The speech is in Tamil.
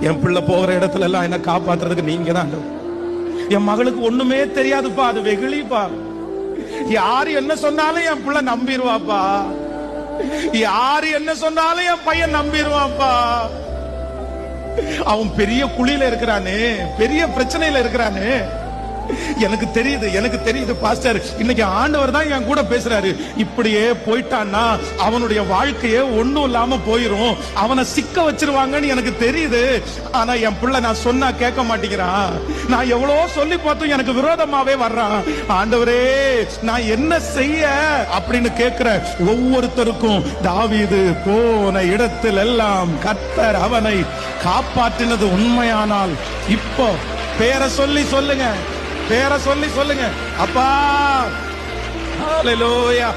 என் பிள்ளை போகிற இடத்துல எல்லாம் என்ன காப்பாத்துறதுக்கு நீங்க தான் என் மகளுக்கு ஒண்ணுமே தெரியாதுப்பா அது வெகுளிப்பா. யாரு என்ன சொன்னாலும் என் பிள்ளை நம்பிடுவாப்பா யாரு என்ன சொன்னாலும் என் பையன் நம்பிடுவான்ப்பா அவன் பெரிய குழியில இருக்கிறானே பெரிய பிரச்சனையில இருக்கிறானே. எனக்கு தெரியுது எனக்கு தெரியுது பாஸ்டர். இன்னைக்கு ஆண்டவர் தான் என் கூட பேசுறாரு. இப்படியே போயிட்டான்னா அவனுடைய வாழ்க்கையே ஒண்ணும் இல்லாம போயிரும். அவனை சிக்க வச்சிருவாங்கன்னு எனக்கு தெரியுது. ஆனா என் பிள்ளை நான் சொன்னா கேட்க மாட்டேங்கிறான். நான் எவ்வளவோ சொல்லி பார்த்தும் எனக்கு விரோதமாவே வர்றான். ஆண்டவரே நான் என்ன செய்ய அப்படின்னு கேட்கிற ஒவ்வொருத்தருக்கும் தாவீது போன இடத்தில் எல்லாம் கத்தர் அவனை காப்பாற்றினது உண்மையானால் இப்போ பேரை சொல்லி சொல்லுங்க. பேரை சொல்லி சொல்லுங்க. அப்பா! ஹalleluya